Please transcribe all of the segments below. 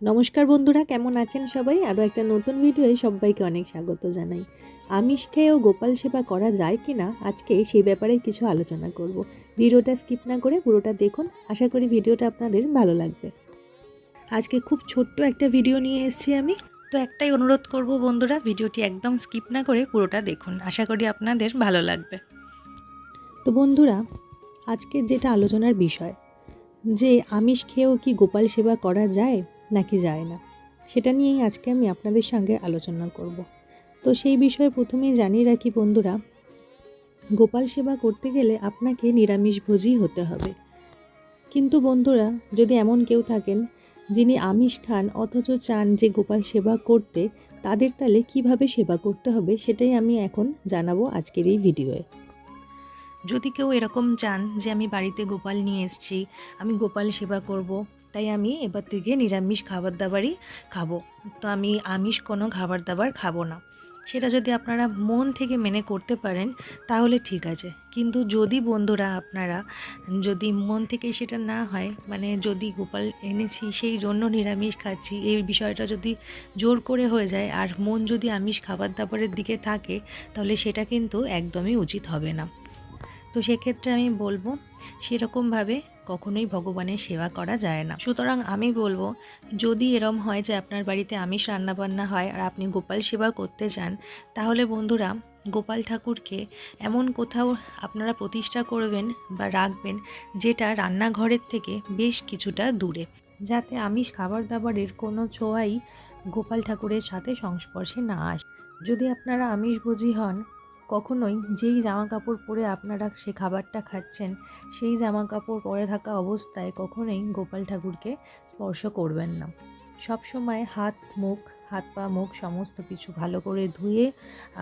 নমস্কার বন্ধুরা, কেমন আছেন সবাই? আরও একটা নতুন ভিডিওয়ে সবাইকে অনেক স্বাগত জানাই। আমিষ খেয়েও গোপাল সেবা করা যায় কি না, আজকে সেই ব্যাপারে কিছু আলোচনা করব। ভিডিওটা স্কিপ না করে পুরোটা দেখুন, আশা করি ভিডিওটা আপনাদের ভালো লাগবে। আজকে খুব ছোট্ট একটা ভিডিও নিয়ে এসেছি আমি। তো একটাই অনুরোধ করব বন্ধুরা, ভিডিওটি একদম স্কিপ না করে পুরোটা দেখুন, আশা করি আপনাদের ভালো লাগবে। তো বন্ধুরা, আজকে যেটা আলোচনার বিষয়, যে আমিষ খেয়েও কি গোপাল সেবা করা যায় নাকি যায় না? সেটা নিয়েই আজকে আমি আপনাদের সঙ্গে আলোচনা করব। তো সেই বিষয়ে প্রথমেই জানিয়ে রাখি বন্ধুরা, গোপাল সেবা করতে গেলে আপনাকে নিরামিষভোজী হতে হবে। কিন্তু বন্ধুরা, যদি এমন কেউ থাকেন যিনি আমিষ খান অথচ চান যে গোপাল সেবা করতে, তাদের তাহলে কীভাবে সেবা করতে হবে সেটাই আমি এখন জানাব আজকের এই ভিডিওয়ে। যদি কেউ এরকম চান যে আমি বাড়িতে গোপাল নিয়ে এসেছি, আমি গোপাল সেবা করব তাই আমি এবার থেকে নিরামিষ খাবার দাবারই খাব। তো আমি আমিষ কোনো খাবার দাবার খাব না। সেটা যদি আপনারা মন থেকে মেনে করতে পারেন, তাহলে ঠিক আছে। কিন্তু যদি বন্ধুরা আপনারা যদি মন থেকে সেটা না হয় মানে যদি গোপাল এনেছি, সেই জন্য নিরামিষ খাচ্ছি, এই বিষয়টা যদি জোর করে হয়ে যায়, আর মন যদি আমিষ খাবার দাবারের দিকে থাকে, তাহলে সেটা কিন্তু একদমই উচিত হবে না। তো সেক্ষেত্রে আমি বলব, সেরকমভাবে কখনোই ভগবানের সেবা করা যায় না। সুতরাং আমি বলব, যদি এরম হয় যে আপনার বাড়িতে আমিষ রান্নাবান্না হয় আর আপনি গোপাল সেবা করতে চান তাহলে বন্ধুরা, গোপাল ঠাকুরকে এমন কোথাও আপনারা প্রতিষ্ঠা করবেন বা রাখবেন যেটা রান্নাঘরের থেকে বেশ কিছুটা দূরে। যাতে আমিষ খাবার দাবারের কোনো ছোঁয়াই গোপাল ঠাকুরের সাথে সংস্পর্শে না আসে। যদি আপনারা আমিষভোজী হন কখনোই যেই জামা কাপড় পরে আপনারা সে খাবারটা খাচ্ছেন, সেই জামা কাপড় পরে থাকা অবস্থায় কখনোই গোপাল ঠাকুরকে স্পর্শ করবেন না। সব সময় হাত, মুখ, হাত পা, মুখ সমস্ত কিছু ভালো করে ধুয়ে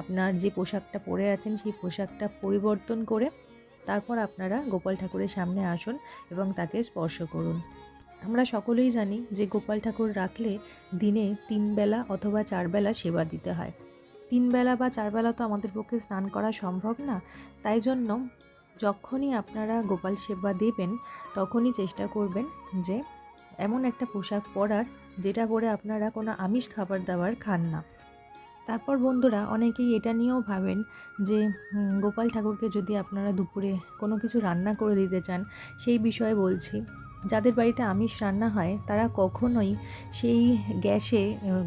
আপনার যে পোশাকটা পরে আছেন, সেই পোশাকটা পরিবর্তন করে তারপর আপনারা গোপাল ঠাকুরের সামনে আসুন এবং তাকে স্পর্শ করুন। আমরা সকলেই জানি যে গোপাল ঠাকুর রাখলে দিনে তিন বেলা অথবা চার বেলা সেবা দিতে হয়। তিন বেলা বা চার বেলা তো আমাদের পক্ষে স্নান করা সম্ভব না। তাই জন্য যখনই আপনারা গোপাল সেবা দেবেন, তখনই চেষ্টা করবেন যে এমন একটা পোশাক পরার যেটা পরে আপনারা কোনো আমিষ খাবার দাবার খান না। তারপর বন্ধুরা অনেকেই এটা নিয়েও ভাবেন যে গোপাল ঠাকুরকে যদি আপনারা দুপুরে কোনো কিছু রান্না করে দিতে চান, সেই বিষয়ে বলছি। যাদের বাড়িতে আমিষ রান্না হয়, তারা কখনোই সেই গ্যাসে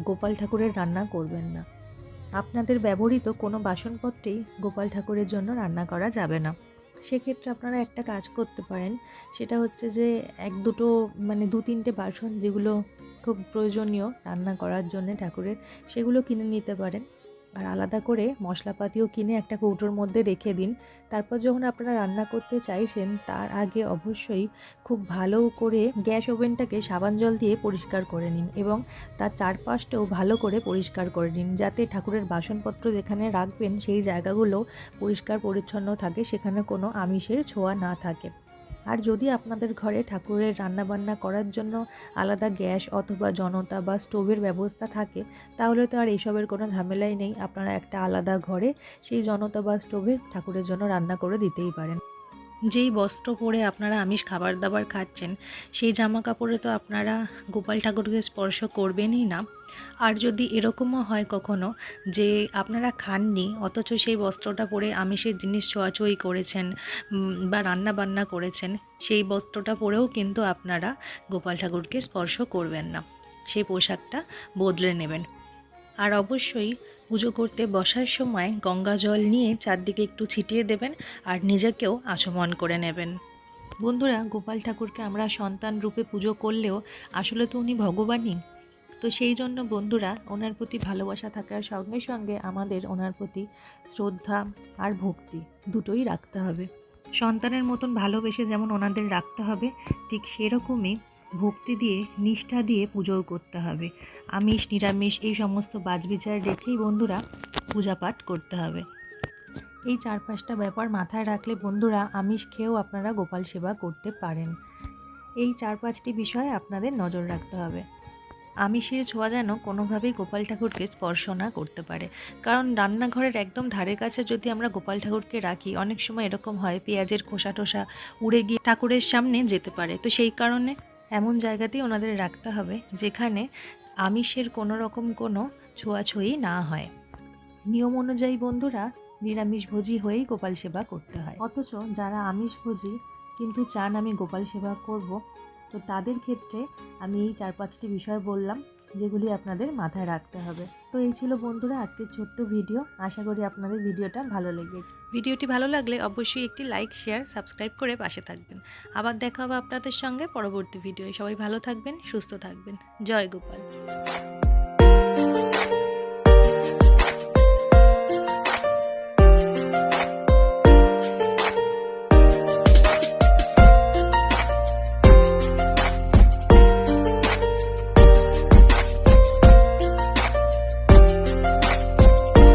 গোপাল ঠাকুরের রান্না করবেন না। আপনাদের ব্যবহৃত কোনো বাসনপত্রেই গোপাল ঠাকুরের জন্য রান্না করা যাবে না। সেক্ষেত্রে আপনারা একটা কাজ করতে পারেন, সেটা হচ্ছে যে এক দুটো মানে দু তিনটে বাসন যেগুলো খুব প্রয়োজনীয় রান্না করার জন্য ঠাকুরের, সেগুলো কিনে নিতে পারেন। আর আলাদা করে মশলাপাতিও কিনে একটা কৌটোর মধ্যে রেখে দিন। তারপর যখন আপনারা রান্না করতে চাইছেন, তার আগে অবশ্যই খুব ভালো করে গ্যাস ওভেনটাকে সাবান জল দিয়ে পরিষ্কার করে নিন এবং তার চারপাশটাও ভালো করে পরিষ্কার করে নিন যাতে ঠাকুরের বাসনপত্র যেখানে রাখবেন সেই জায়গাগুলো পরিষ্কার পরিচ্ছন্ন থাকে, সেখানে কোনো আমিষের ছোঁয়া না থাকে। আর যদি আপনাদের ঘরে ঠাকুরের রান্নাবান্না করার জন্য আলাদা গ্যাস অথবা জনতা বা স্টোভের ব্যবস্থা থাকে, তাহলে তো আর এইসবের কোনো ঝামেলাই নেই। আপনারা একটা আলাদা ঘরে সেই জনতা বা স্টোভে ঠাকুরের জন্য রান্না করে দিতেই পারেন। যেই বস্ত্র পরে আপনারা আমিষ খাবার দাবার খাচ্ছেন, সেই জামা কাপড়ে তো আপনারা গোপাল ঠাকুরকে স্পর্শ করবেনই না। আর যদি এরকমও হয় কখনো যে আপনারা খাননি, অথচ সেই বস্ত্রটা পরে আমিষের জিনিস ছোঁয়াছুঁয়ি করেছেন বা রান্না বান্না করেছেন, সেই বস্ত্রটা পরেও কিন্তু আপনারা গোপাল ঠাকুরকে স্পর্শ করবেন না। সেই পোশাকটা বদলে নেবেন। আর অবশ্যই পুজো করতে বসার সময় গঙ্গা জল নিয়ে চারদিকে একটু ছিটিয়ে দেবেন আর নিজেকেও আচমন করে নেবেন। বন্ধুরা, গোপাল ঠাকুরকে আমরা সন্তান রূপে পুজো করলেও আসলে তো উনি ভগবানই। তো সেই জন্য বন্ধুরা, ওনার প্রতি ভালোবাসা থাকার সঙ্গে সঙ্গে আমাদের ওনার প্রতি শ্রদ্ধা আর ভক্তি দুটোই রাখতে হবে। সন্তানের মতন ভালোবেসে যেমন ওনাদের রাখতে হবে, ঠিক সেরকমই ভক্তি দিয়ে, নিষ্ঠা দিয়ে পুজোও করতে হবে। আমিষ, নিরামিষ এই সমস্ত বাজবিচার রেখেই বন্ধুরা পূজা পাঠ করতে হবে। এই চার পাঁচটা ব্যাপার মাথায় রাখলে বন্ধুরা আমিষ খেয়েও আপনারা গোপাল সেবা করতে পারেন। এই চার পাঁচটি বিষয়ে আপনাদের নজর রাখতে হবে। আমিষের ছোঁয়া যেন কোনোভাবেই গোপাল ঠাকুরকে স্পর্শ না করতে পারে। কারণ রান্নাঘরের একদম ধারের কাছে যদি আমরা গোপাল ঠাকুরকে রাখি, অনেক সময় এরকম হয় পেঁয়াজের খোসা টোসা উড়ে গিয়ে ঠাকুরের সামনে যেতে পারে। তো সেই কারণে এমন জায়গাতেই ওনাদের রাখতে হবে যেখানে আমিষের কোনো রকম কোনো ছোঁয়াছুঁয়ি না হয়। নিয়ম অনুযায়ী বন্ধুরা নিরামিষভোজী হয়েই গোপাল সেবা করতে হয়। অথচ যারা আমিষভোজী কিন্তু চান আমি গোপাল সেবা করব, তো তাদের ক্ষেত্রে আমি এই চার পাঁচটি বিষয় বললাম। যেগুলি আপনাদের মাথায় রাখতে হবে। তো এই ছিল বন্ধুরা আজকের ছোট্ট ভিডিও। আশা করি আপনাদের ভিডিওটা ভালো লেগেছে। ভিডিওটি ভালো লাগলে অবশ্যই একটি লাইক, শেয়ার, সাবস্ক্রাইব করে পাশে থাকবেন। আবার দেখা হবে আপনাদের সঙ্গে পরবর্তী ভিডিও সবাই ভালো থাকবেন, সুস্থ থাকবেন। জয় গোপাল।